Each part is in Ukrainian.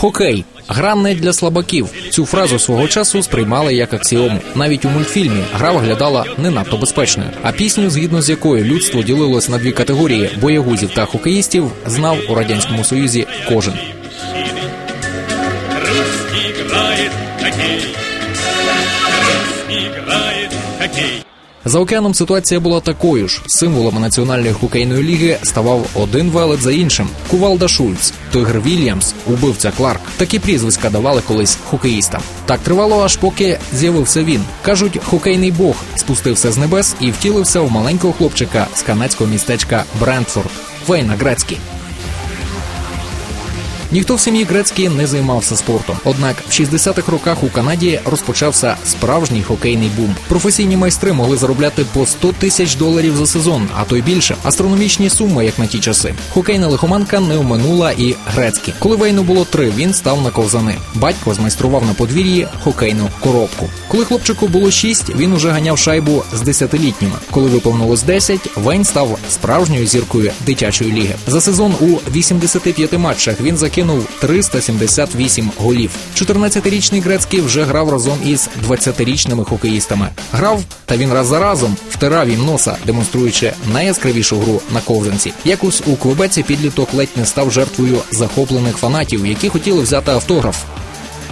Хокей гра не для слабаків. Цю фразу свого часу сприймали як аксіому. Навіть у мультфільмі гра виглядала не надто безпечною. А пісню, згідно з якою людство ділилось на дві категорії боягузів та хокеїстів, знав у радянському союзі кожен. Русский играет хоккей. Русский играет хоккей. За океаном ситуація була такою ж. Символами національної хокейної ліги ставав один велет за іншим: Кувалда Шульц, Тигр Вільямс, убивця Кларк. Такі прізвиська давали колись хокеїстам. Так тривало, аж поки з'явився він. кажуть, хокейний бог спустився з небес і втілився в маленького хлопчика з канадського містечка Брентфорд Вейна Грецький. Ніхто в сім'ї Грецькі не займався спортом. Однак в 60-х роках у Канаді розпочався справжній хокейний бум. Професійні майстри могли заробляти по 100 тисяч доларів за сезон, а то й більше. Астрономічні суми, як на ті часи. Хокейна лихоманка не оминула і Грецькі. Коли Вейну було три, він став на ковзани. Батько змайстрував на подвір'ї хокейну коробку. Коли хлопчику було шість, він уже ганяв шайбу з десятилітніми. Коли виповнилось 10, Вейн став справжньою зіркою дитячої ліги. За сезон у 85 матчах він закинув 378 голів. 14-річний Грецький вже грав разом із 20-річними хокеїстами. Грав, та він раз за разом втирав їм носа, демонструючи найяскравішу гру на ковзанці. Якось у Квебеці підліток ледь не став жертвою захоплених фанатів, які хотіли взяти автограф.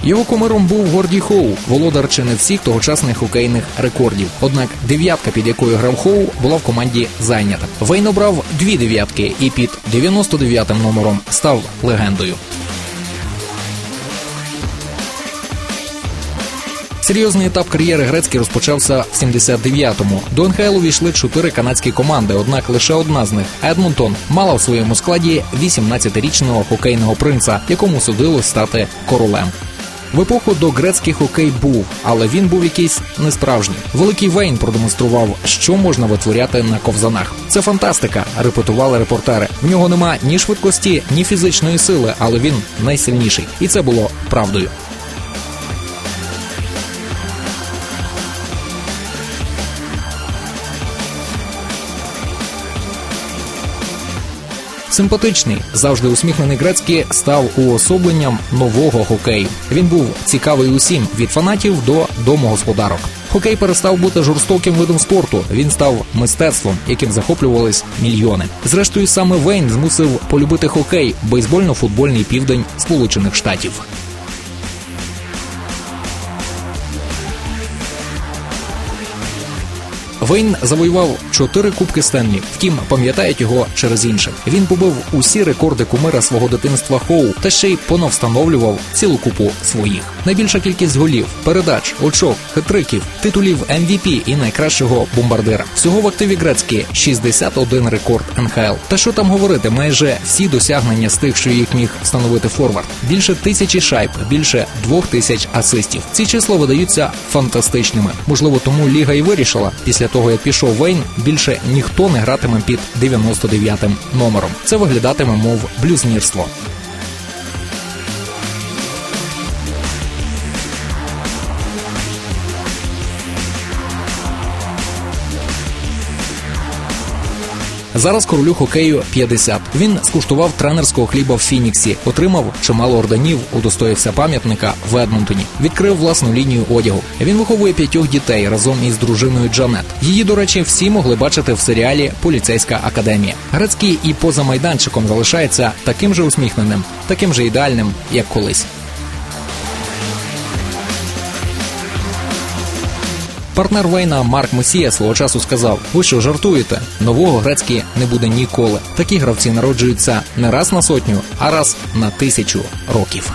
Його кумиром був Горді Хоу, володар чи не всіх тогочасних хокейних рекордів. Однак дев'ятка, під якою грав Хоу, була в команді зайнята. Вейн обрав дві дев'ятки і під 99-м номером став легендою. Серйозний етап кар'єри Грецький розпочався в 79-му. До НХЛ увійшли чотири канадські команди, однак лише одна з них Едмонтон мала в своєму складі 18-річного хокейного принца, якому судилось стати королем. В епоху до грецький хокей був, але він був якийсь несправжній. Великий Вейн продемонстрував, що можна витворяти на ковзанах. Це фантастика, репетували репортери. В нього нема ні швидкості, ні фізичної сили, але він найсильніший, і це було правдою. Симпатичний, завжди усміхнений Грецький став уособленням нового хокею. Він був цікавий усім від фанатів до домогосподарок. Хокей перестав бути жорстоким видом спорту. Він став мистецтвом, яким захоплювались мільйони. Зрештою, саме Вейн змусив полюбити хокей, бейсбольно-футбольний південь Сполучених Штатів. Вейн завоював чотири кубки Стенлі. Втім, пам'ятають його через інше. Він побив усі рекорди кумира свого дитинства Хоу та ще й понавстановлював цілу купу своїх. Найбільша кількість голів, передач, очок, хитриків, титулів MVP і найкращого бомбардира. Всього в активі Грецькі 61 рекорд НХЛ. Та що там говорити, майже всі досягнення з тих, що їх міг встановити форвард. Більше тисячі шайб, більше двох тисяч асистів. Ці числа видаються фантастичними. Можливо, тому ліга і вирішила після того, як пішов Вейн, більше ніхто не гратиме під 99-м номером. Це виглядатиме, мов блюзнірство. Зараз королю хокею 50. Він скуштував тренерського хліба в Фініксі, отримав чимало орденів, удостоївся пам'ятника в Едмонтоні, відкрив власну лінію одягу. Він виховує п'ятьох дітей разом із дружиною Джанет. Її, до речі, всі могли бачити в серіалі Поліцейська академія. Грецький і поза майданчиком залишається таким же усміхненим, таким же ідеальним, як колись. Партнер Вейна Марк Месія свого часу сказав: ви що жартуєте? Нового Грецькі не буде ніколи. Такі гравці народжуються не раз на сотню, а раз на тисячу років.